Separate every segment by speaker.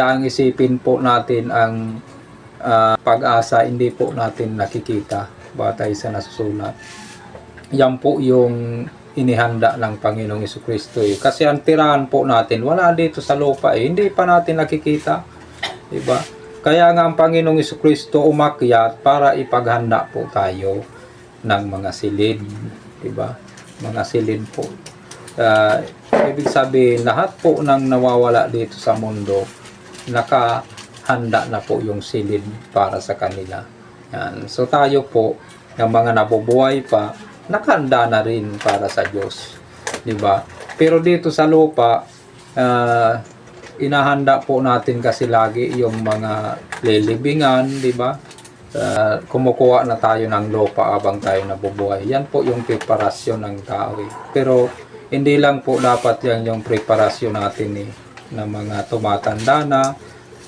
Speaker 1: Ang isipin po natin ang ah, pag-asa, hindi po natin nakikita batay sa nasusulat. Yan po yung inihanda ng Panginoong Kristo. Eh. Kasi ang tirahan po natin, wala dito sa lupa eh. Hindi pa natin nakikita. Diba? Kaya nga ang Panginoong Kristo umakyat para ipaghanda po tayo ng mga silid. Diba? Mga silid po. Ah, ibig sabihin, lahat po ng nawawala dito sa mundo, nakahanda na po yung silid para sa kanila. Yan. So tayo po, yung mga nabubuhay pa, nakahanda na rin para sa Diyos. Di ba? Pero dito sa lupa, ah, inahanda po natin kasi lagi yung mga lilibingan, di ba? Ah, kumukuha na tayo ng lupa abang tayo nabubuhay. Yan po yung preparasyon ng tao. eh. Pero hindi lang po dapat yan yung preparasyon natin eh, na mga tumatanda na,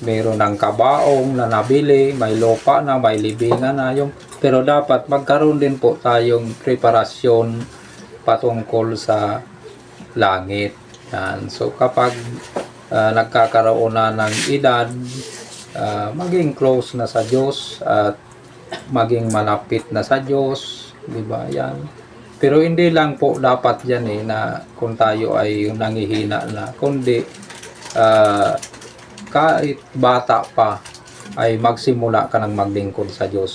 Speaker 1: meron ng kabaong na nabili, may lupa na, may libingan na. Yung, pero dapat magkaroon din po tayong preparasyon patungkol sa langit. Yan. So kapag ah, nagkakaroon na ng edad, ah, maging close na sa Diyos at maging malapit na sa Diyos, di ba? Yan. Pero hindi lang po dapat yan eh na kung tayo ay nangihina na, kundi ah, kahit bata pa ay magsimula ka ng maglingkod sa Diyos.